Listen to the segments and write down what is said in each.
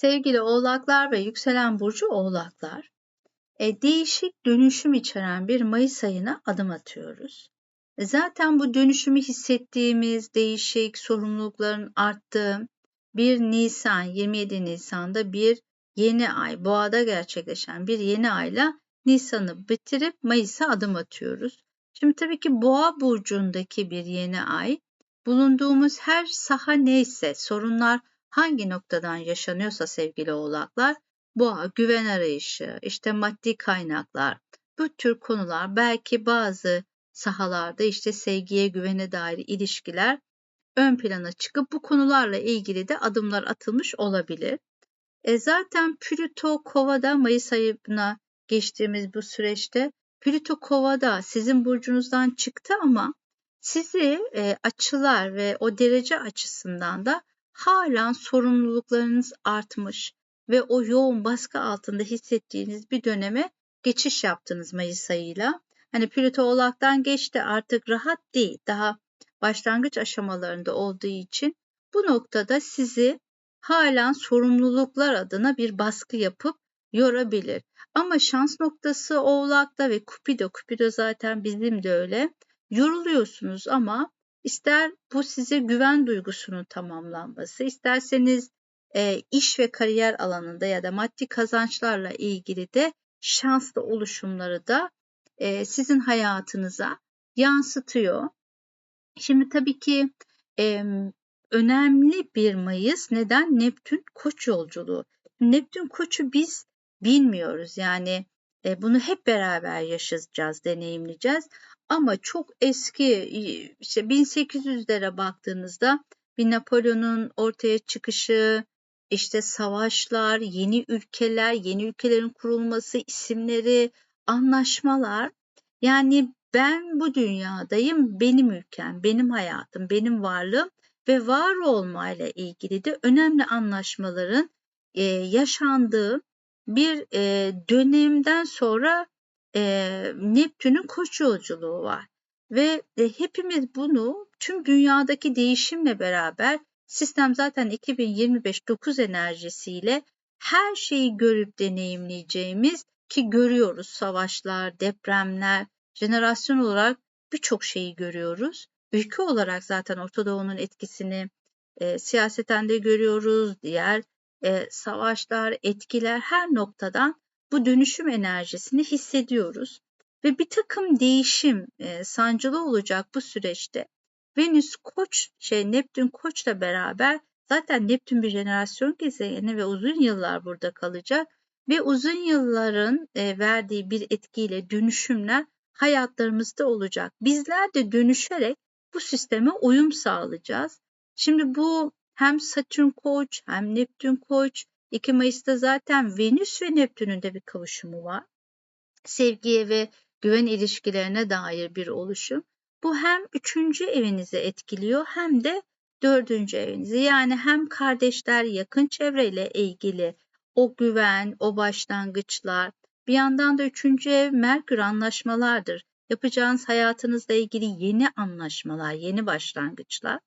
Sevgili oğlaklar ve yükselen burcu oğlaklar, e, değişik dönüşüm içeren bir Mayıs ayına adım atıyoruz. E, zaten bu dönüşümü hissettiğimiz değişik sorumlulukların arttığı bir Nisan, 27 Nisan'da bir yeni ay, boğada gerçekleşen bir yeni ayla Nisan'ı bitirip Mayıs'a adım atıyoruz. Şimdi tabii ki boğa burcundaki bir yeni ay, bulunduğumuz her saha neyse, sorunlar hangi noktadan yaşanıyorsa sevgili oğlaklar, boğa, güven arayışı, işte maddi kaynaklar, bu tür konular belki bazı sahalarda işte sevgiye, güvene dair ilişkiler ön plana çıkıp bu konularla ilgili de adımlar atılmış olabilir. E zaten Plüto Kova'da Mayıs ayına geçtiğimiz bu süreçte Plüto Kova'da sizin burcunuzdan çıktı ama sizi e, açılar ve o derece açısından da halen sorumluluklarınız artmış ve o yoğun baskı altında hissettiğiniz bir döneme geçiş yaptınız Mayıs ayıyla. Hani Plüto Oğlak'tan geçti artık rahat değil. Daha başlangıç aşamalarında olduğu için bu noktada sizi halen sorumluluklar adına bir baskı yapıp yorabilir. Ama şans noktası Oğlak'ta ve Kupido, Kupido zaten bizim de öyle. Yoruluyorsunuz ama ister bu size güven duygusunun tamamlanması, isterseniz e, iş ve kariyer alanında ya da maddi kazançlarla ilgili de şanslı oluşumları da e, sizin hayatınıza yansıtıyor. Şimdi tabii ki e, önemli bir Mayıs. Neden? Neptün Koç yolculuğu. Neptün Koç'u biz bilmiyoruz. Yani e, bunu hep beraber yaşayacağız, deneyimleyeceğiz. Ama çok eski işte 1800'lere baktığınızda bir Napolyon'un ortaya çıkışı, işte savaşlar, yeni ülkeler, yeni ülkelerin kurulması, isimleri, anlaşmalar. Yani ben bu dünyadayım, benim ülkem, benim hayatım, benim varlığım ve var olmayla ilgili de önemli anlaşmaların e, yaşandığı bir e, dönemden sonra e, Neptün'ün koç yolculuğu var. Ve e, hepimiz bunu tüm dünyadaki değişimle beraber sistem zaten 2025 9 enerjisiyle her şeyi görüp deneyimleyeceğimiz ki görüyoruz savaşlar, depremler, jenerasyon olarak birçok şeyi görüyoruz. Ülke olarak zaten Orta Doğu'nun etkisini e, siyaseten de görüyoruz. Diğer e, savaşlar, etkiler her noktadan bu dönüşüm enerjisini hissediyoruz. Ve bir takım değişim e, sancılı olacak bu süreçte. Venüs Koç, şey Neptün Koç'la beraber zaten Neptün bir jenerasyon gezegeni ve uzun yıllar burada kalacak ve uzun yılların e, verdiği bir etkiyle dönüşümler hayatlarımızda olacak. Bizler de dönüşerek bu sisteme uyum sağlayacağız. Şimdi bu hem Satürn Koç hem Neptün Koç 2 Mayıs'ta zaten Venüs ve Neptün'ün de bir kavuşumu var. Sevgiye ve güven ilişkilerine dair bir oluşum. Bu hem üçüncü evinizi etkiliyor hem de dördüncü evinizi. Yani hem kardeşler, yakın çevreyle ilgili o güven, o başlangıçlar. Bir yandan da üçüncü ev Merkür anlaşmalardır. Yapacağınız hayatınızla ilgili yeni anlaşmalar, yeni başlangıçlar.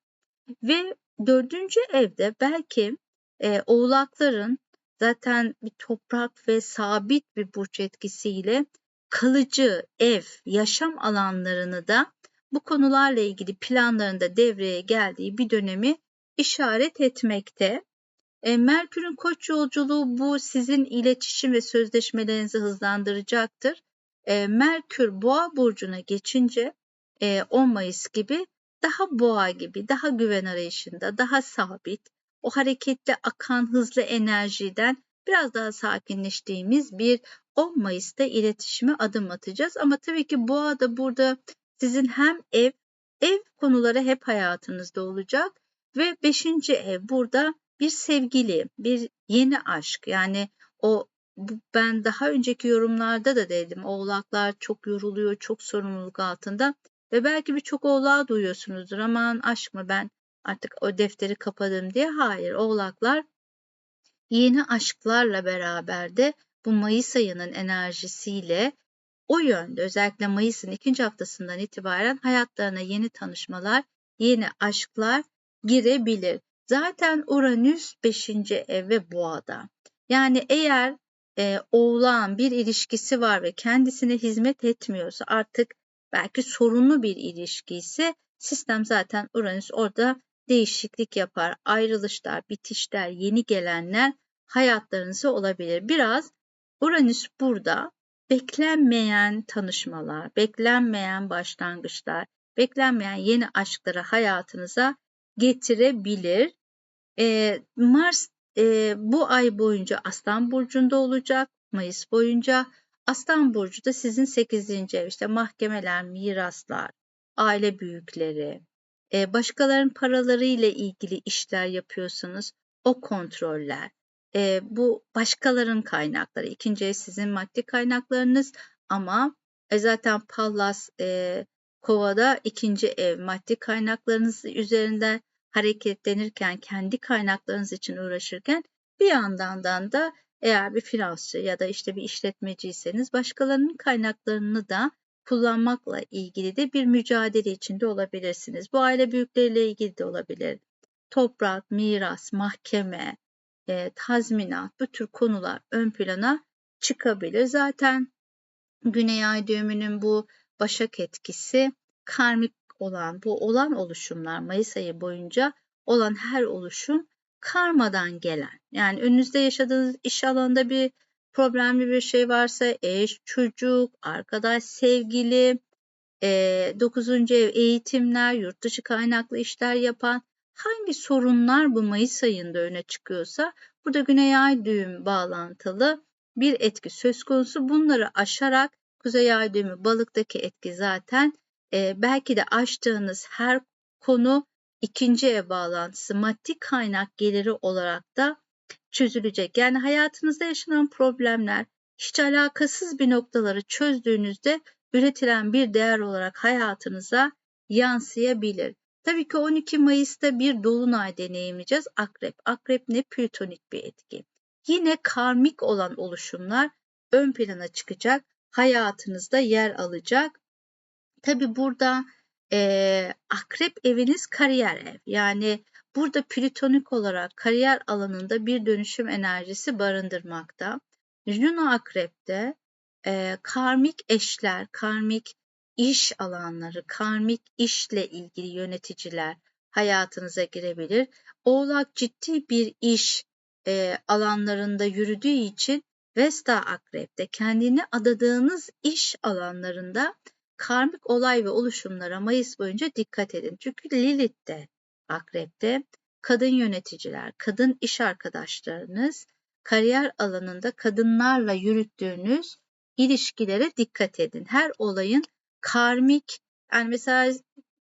Ve dördüncü evde belki e, oğlakların zaten bir toprak ve sabit bir burç etkisiyle kalıcı ev, yaşam alanlarını da bu konularla ilgili planlarında devreye geldiği bir dönemi işaret etmekte. E, Merkür'ün koç yolculuğu bu sizin iletişim ve sözleşmelerinizi hızlandıracaktır. E, Merkür boğa burcuna geçince e, 10 Mayıs gibi daha boğa gibi, daha güven arayışında, daha sabit, o hareketli akan hızlı enerjiden biraz daha sakinleştiğimiz bir 10 Mayıs'ta iletişime adım atacağız. Ama tabii ki boğa da burada sizin hem ev, ev konuları hep hayatınızda olacak ve beşinci ev burada bir sevgili, bir yeni aşk yani o ben daha önceki yorumlarda da dedim oğlaklar çok yoruluyor, çok sorumluluk altında ve belki birçok oğlağı duyuyorsunuzdur aman aşk mı ben artık o defteri kapadım diye. Hayır oğlaklar yeni aşklarla beraber de bu Mayıs ayının enerjisiyle o yönde özellikle Mayıs'ın ikinci haftasından itibaren hayatlarına yeni tanışmalar, yeni aşklar girebilir. Zaten Uranüs 5. ev ve boğada. Yani eğer e, oğlan bir ilişkisi var ve kendisine hizmet etmiyorsa artık belki sorunlu bir ilişki ise sistem zaten Uranüs orada değişiklik yapar. Ayrılışlar, bitişler, yeni gelenler hayatlarınızda olabilir. Biraz Uranüs burada beklenmeyen tanışmalar, beklenmeyen başlangıçlar, beklenmeyen yeni aşkları hayatınıza getirebilir. E, Mars e, bu ay boyunca Aslan Burcu'nda olacak. Mayıs boyunca Aslan Burcu da sizin 8. ev işte mahkemeler, miraslar, aile büyükleri, e, başkalarının paraları ile ilgili işler yapıyorsanız o kontroller, e, bu başkalarının kaynakları. İkinci ev sizin maddi kaynaklarınız ama e, zaten Pallas Kova'da ikinci ev maddi kaynaklarınız üzerinden hareketlenirken, kendi kaynaklarınız için uğraşırken bir yandan da eğer bir finansçı ya da işte bir işletmeciyseniz başkalarının kaynaklarını da kullanmakla ilgili de bir mücadele içinde olabilirsiniz. Bu aile büyükleriyle ilgili de olabilir. Toprak, miras, mahkeme, e, tazminat bu tür konular ön plana çıkabilir. Zaten Güney Ay düğümünün bu başak etkisi karmik olan bu olan oluşumlar Mayıs ayı boyunca olan her oluşum karmadan gelen. Yani önünüzde yaşadığınız iş alanında bir problemli bir şey varsa eş, çocuk, arkadaş, sevgili, e, 9. ev eğitimler, yurt dışı kaynaklı işler yapan hangi sorunlar bu Mayıs ayında öne çıkıyorsa burada Güney Ay düğüm bağlantılı bir etki söz konusu. Bunları aşarak Kuzey Ay düğümü balıktaki etki zaten belki de açtığınız her konu ikinci ev bağlantısı maddi kaynak geliri olarak da çözülecek. Yani hayatınızda yaşanan problemler hiç alakasız bir noktaları çözdüğünüzde üretilen bir değer olarak hayatınıza yansıyabilir. Tabii ki 12 Mayıs'ta bir dolunay deneyimleyeceğiz. Akrep. Akrep ne? Plütonik bir etki. Yine karmik olan oluşumlar ön plana çıkacak. Hayatınızda yer alacak. Tabii burada e, akrep eviniz kariyer ev. Yani burada plütonik olarak kariyer alanında bir dönüşüm enerjisi barındırmakta. Juno akrepte e, karmik eşler, karmik iş alanları, karmik işle ilgili yöneticiler hayatınıza girebilir. Oğlak ciddi bir iş e, alanlarında yürüdüğü için Vesta Akrep'te kendini adadığınız iş alanlarında karmik olay ve oluşumlara Mayıs boyunca dikkat edin. Çünkü Lilith de Akrep'te kadın yöneticiler, kadın iş arkadaşlarınız, kariyer alanında kadınlarla yürüttüğünüz ilişkilere dikkat edin. Her olayın karmik yani mesela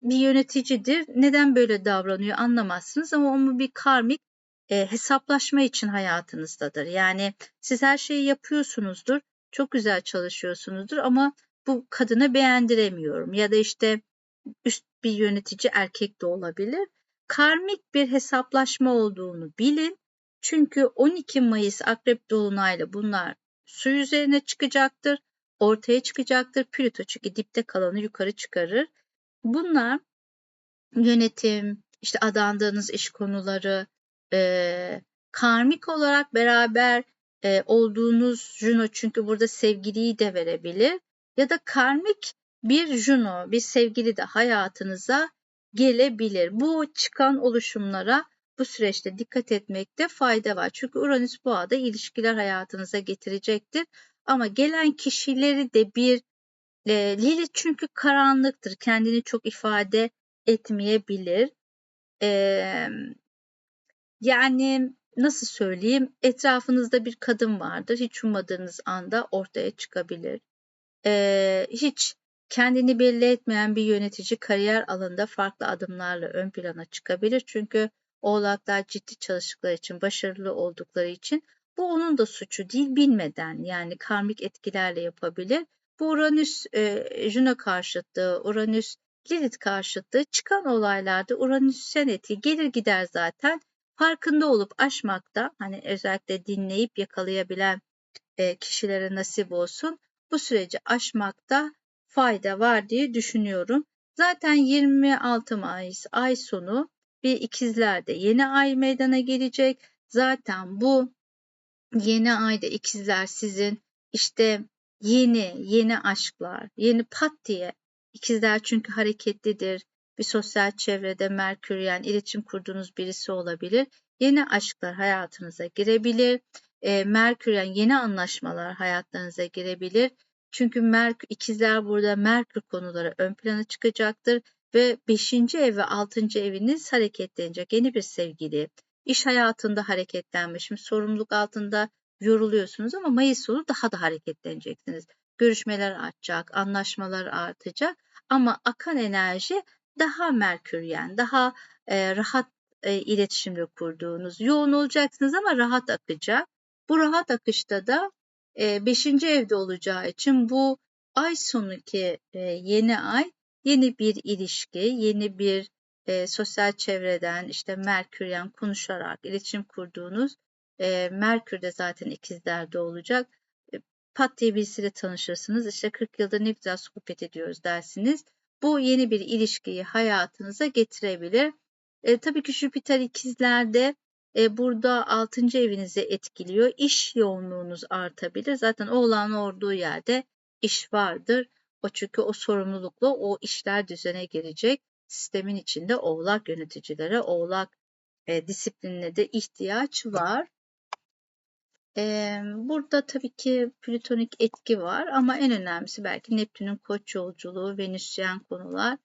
bir yöneticidir. Neden böyle davranıyor anlamazsınız ama onun bir karmik e, hesaplaşma için hayatınızdadır. Yani siz her şeyi yapıyorsunuzdur. Çok güzel çalışıyorsunuzdur ama bu kadını beğendiremiyorum ya da işte üst bir yönetici erkek de olabilir. Karmik bir hesaplaşma olduğunu bilin. Çünkü 12 Mayıs Akrep Dolunay'la bunlar su üzerine çıkacaktır, ortaya çıkacaktır. Plüto çünkü dipte kalanı yukarı çıkarır. Bunlar yönetim, işte adandığınız iş konuları, e, karmik olarak beraber e, olduğunuz Juno çünkü burada sevgiliyi de verebilir ya da karmik bir Juno, bir sevgili de hayatınıza gelebilir. Bu çıkan oluşumlara bu süreçte dikkat etmekte fayda var. Çünkü Uranüs boğada ilişkiler hayatınıza getirecektir. Ama gelen kişileri de bir e, Lilith çünkü karanlıktır. Kendini çok ifade etmeyebilir. E, yani nasıl söyleyeyim etrafınızda bir kadın vardır. Hiç ummadığınız anda ortaya çıkabilir. E, hiç kendini belli etmeyen bir yönetici kariyer alanında farklı adımlarla ön plana çıkabilir. Çünkü oğlaklar ciddi çalıştıkları için, başarılı oldukları için bu onun da suçu değil bilmeden yani karmik etkilerle yapabilir. Bu Uranüs e, Juno karşıtlığı, Uranüs Lilith karşıtlığı çıkan olaylarda Uranüs seneti gelir gider zaten farkında olup aşmakta hani özellikle dinleyip yakalayabilen e, kişilere nasip olsun bu süreci aşmakta fayda var diye düşünüyorum. Zaten 26 Mayıs ay sonu bir ikizlerde yeni ay meydana gelecek. Zaten bu yeni ayda ikizler sizin işte yeni, yeni aşklar, yeni pat diye ikizler çünkü hareketlidir. Bir sosyal çevrede Merkür yani iletişim kurduğunuz birisi olabilir. Yeni aşklar hayatınıza girebilir. E, Merkür yani yeni anlaşmalar hayatlarınıza girebilir. Çünkü Merkür, ikizler burada Merkür konuları ön plana çıkacaktır ve 5. ev ve 6. eviniz hareketlenecek. Yeni bir sevgili, iş hayatında hareketlenmiş, sorumluluk altında yoruluyorsunuz ama Mayıs sonu daha da hareketleneceksiniz. Görüşmeler artacak, anlaşmalar artacak ama akan enerji daha merküryen, daha e, rahat e, iletişimle kurduğunuz, yoğun olacaksınız ama rahat akacak. Bu rahat akışta da 5. E, evde olacağı için bu ay sonraki e, yeni ay yeni bir ilişki, yeni bir e, sosyal çevreden işte Merküryen konuşarak iletişim kurduğunuz e, Merkür de zaten ikizlerde olacak. E, pat diye birisiyle tanışırsınız. İşte 40 yılda ne güzel sohbet ediyoruz dersiniz. Bu yeni bir ilişkiyi hayatınıza getirebilir. E, tabii ki Jüpiter ikizlerde e, burada 6. evinizi etkiliyor. İş yoğunluğunuz artabilir. Zaten oğlan olduğu yerde iş vardır. O çünkü o sorumlulukla o işler düzene girecek. Sistemin içinde oğlak yöneticilere, oğlak e, disiplinine de ihtiyaç var. E, burada tabii ki plütonik etki var ama en önemlisi belki Neptün'ün koç yolculuğu, Venüsyen konular,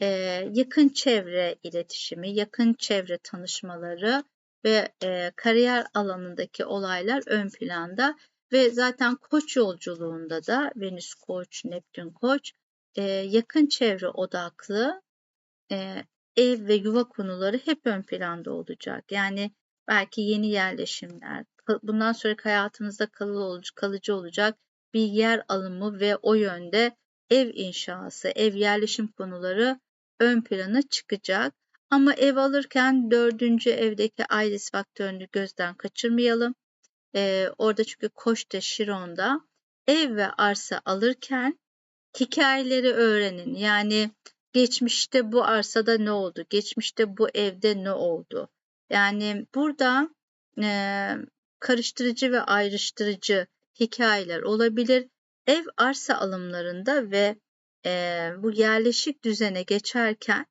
e, yakın çevre iletişimi, yakın çevre tanışmaları ve e, kariyer alanındaki olaylar ön planda ve zaten koç yolculuğunda da Venüs koç, Neptün koç e, yakın çevre odaklı e, ev ve yuva konuları hep ön planda olacak. Yani belki yeni yerleşimler, bundan sonraki hayatınızda kalıcı olacak bir yer alımı ve o yönde ev inşası, ev yerleşim konuları ön plana çıkacak. Ama ev alırken dördüncü evdeki ailesi faktörünü gözden kaçırmayalım. Ee, orada çünkü Koç'ta, Şiron'da ev ve arsa alırken hikayeleri öğrenin. Yani geçmişte bu arsada ne oldu? Geçmişte bu evde ne oldu? Yani burada e, karıştırıcı ve ayrıştırıcı hikayeler olabilir. Ev arsa alımlarında ve e, bu yerleşik düzene geçerken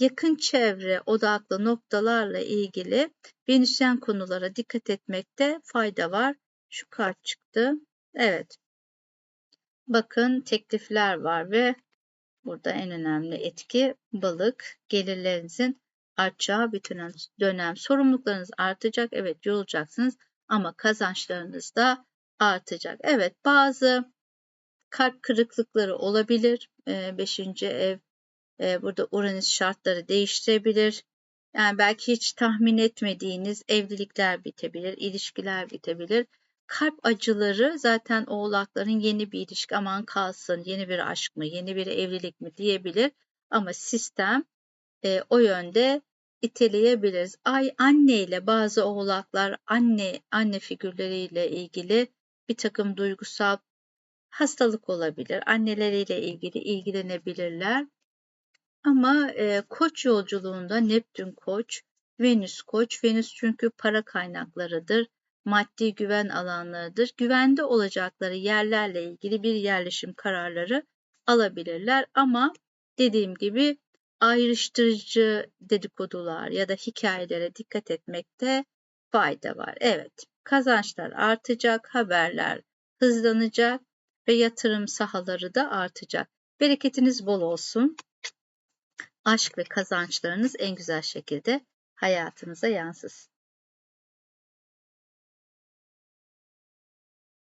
yakın çevre odaklı noktalarla ilgili Venüsyen konulara dikkat etmekte fayda var. Şu kart çıktı. Evet. Bakın teklifler var ve burada en önemli etki balık gelirlerinizin artacağı bir dönem. Sorumluluklarınız artacak. Evet yorulacaksınız ama kazançlarınız da artacak. Evet bazı kalp kırıklıkları olabilir. Ee, beşinci ev e, burada Uranüs şartları değiştirebilir. Yani belki hiç tahmin etmediğiniz evlilikler bitebilir, ilişkiler bitebilir. Kalp acıları zaten oğlakların yeni bir ilişki aman kalsın, yeni bir aşk mı, yeni bir evlilik mi diyebilir. Ama sistem e, o yönde iteleyebiliriz. Ay anne ile bazı oğlaklar anne anne figürleriyle ilgili bir takım duygusal hastalık olabilir. Anneleriyle ilgili ilgilenebilirler. Ama e, Koç yolculuğunda Neptün Koç, Venüs Koç, Venüs çünkü para kaynaklarıdır, maddi güven alanlarıdır. Güvende olacakları yerlerle ilgili bir yerleşim kararları alabilirler ama dediğim gibi ayrıştırıcı dedikodular ya da hikayelere dikkat etmekte fayda var. Evet, kazançlar artacak, haberler hızlanacak ve yatırım sahaları da artacak. Bereketiniz bol olsun aşk ve kazançlarınız en güzel şekilde hayatınıza yansısın.